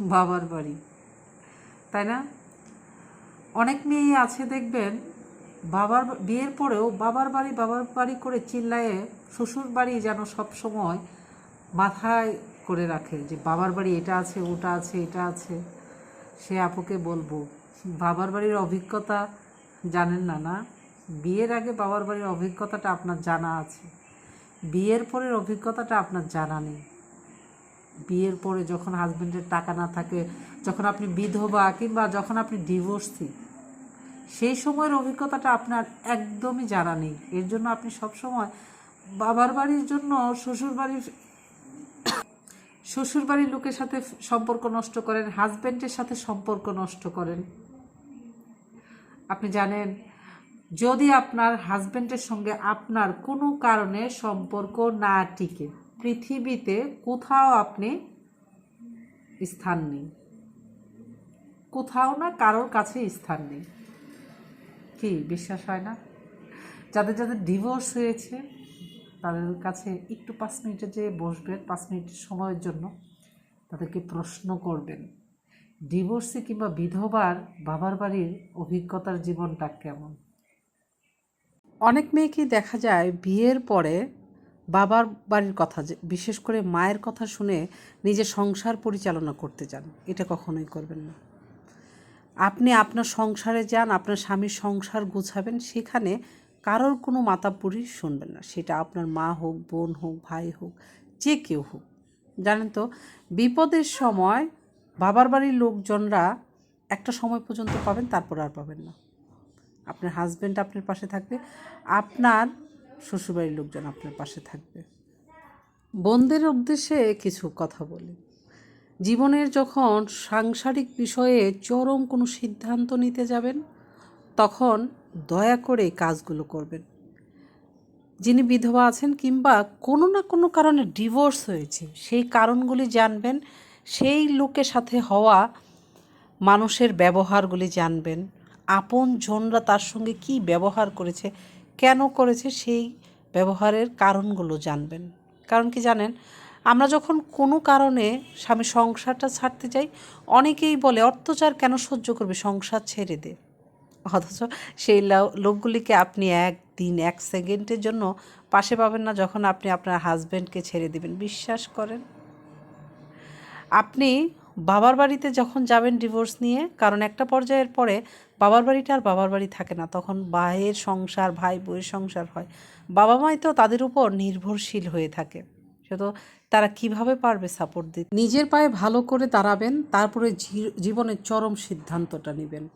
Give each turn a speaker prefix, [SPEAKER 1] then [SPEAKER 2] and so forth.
[SPEAKER 1] বাবার বাড়ি। তাই না? অনেক মেয়ে আছে, দেখবেন, বাবার বিয়ের পরেও বাবার বাড়ি বাবার বাড়ি করে চিল্লায়ে শ্বশুর বাড়ি যেন সব সময় মাথায় করে রাখে যে বাবার বাড়ি এটা আছে, ওটা আছে, এটা আছে। সে আপুকে বলব, বাবার বাড়ির অভিজ্ঞতা জানেন না না? বিয়ের আগে বাবার বাড়ির অভিজ্ঞতাটা আপনার জানা আছে। বিয়ের পরের অভিজ্ঞতাটা আপনার জানা নেই। বিয়ের পরে যখন হাজবেন্ডের টাকা না থাকে, যখন আপনি বিধবা কিংবা যখন আপনি ডিভোর্সি সেই সময়ের অভিজ্ঞতাটা আপনার একদমই জানা নেই। এর জন্য আপনি সবসময় বাবার বাড়ির জন্য, শ্বশুর বাড়ির শ্বশুর বাড়ির লোকের সাথে সম্পর্ক নষ্ট করেন হাজব্যান্ডের সাথে সম্পর্ক নষ্ট করেন। আপনি জানেন, যদি আপনার হাজব্যান্ডের সঙ্গে আপনার কোনো কারণে সম্পর্ক না টিকে পৃথিবীতে কোথাও আপনি স্থান নেই। কোথাও না কারোর কাছে স্থান নেই। কি, বিশ্বাস হয় না? যাদের যাদের ডিভোর্স হয়েছে, তাদের কাছে একটু পাঁচ মিনিটে যে বসবেন, পাঁচ মিনিটের সময়ের জন্য, তাদেরকে প্রশ্ন করবেন ডিভোর্সে কিংবা বিধবার বাবার বাড়ির অভিজ্ঞতার জীবনটা কেমন? অনেক মেয়েকেই দেখা যায় বিয়ের পরে বাবার বাড়ির কথা, যে- বিশেষ করে মায়ের কথা শুনে নিজের সংসার পরিচালনা করতে চান এটা কখনোই করবেন না। আপনি আপনার সংসারে যান, আপনার স্বামীর সংসার গুছাবেন, সেখানে কারোর কোনো মাতাপুরি শুনবেন না। সেটা আপনার মা হোক, বোন হোক, ভাই হোক, যে কেউ হোক। জানেন তো, বিপদের সময় বাবার বাড়ির লোকজনরা একটা সময় পর্যন্ত পাবেন, তারপর আর পাবেন না। আপনার হাজব্যান্ড আপনার পাশে থাকবে। আপনার শ্বশুরবাড়ির লোকজন আপনার পাশে থাকবে। বোনদের উদ্দেশ্যে কিছু কথা বলি। জীবনের যখন সাংসারিক বিষয়ে চরম কোনো সিদ্ধান্ত নিতে যাবেন, তখন দয়া করে কাজগুলো করবেন। যিনি বিধবা আছেন কিংবা কোনো না কোনো কারণে ডিভোর্স হয়েছে, সেই কারণগুলি জানবেন, সেই লোকের সাথে হওয়া মানুষের ব্যবহারগুলি জানবেন, আপন জনরা তার সঙ্গে কি ব্যবহার করেছে কেন করেছে সেই ব্যবহারের কারণগুলো জানবেন। কারণ কি জানেন, আমরা যখন কোনো কারণে স্বামী সংসারটা ছাড়তে যাই, অনেকেই বলে অত্যাচার কেন সহ্য করবে? সংসার ছেড়ে দে। অথচ সেই লোকগুলিকে আপনি একদিন এক সেকেন্ডের জন্য পাশে পাবেন না যখন আপনি আপনার হাজব্যান্ডকে ছেড়ে দেবেন। বিশ্বাস করেন? আপনি বাবার বাড়িতে যখন যাবেন ডিভোর্স নিয়ে, কারণ একটা পর্যায়ের পরে বাবার বাড়িটা আর বাবার বাড়ি থাকে না, তখন ভাইয়ের সংসার, ভাই বইয়ের সংসার হয়। বাবা মাই তো তাদের উপর নির্ভরশীল হয়ে থাকে। সে তো তারা কীভাবে পারবে সাপোর্ট দিতে? নিজের পায়ে ভালো করে দাঁড়াবেন, তারপরে জীবনের চরম সিদ্ধান্তটা নেবেন।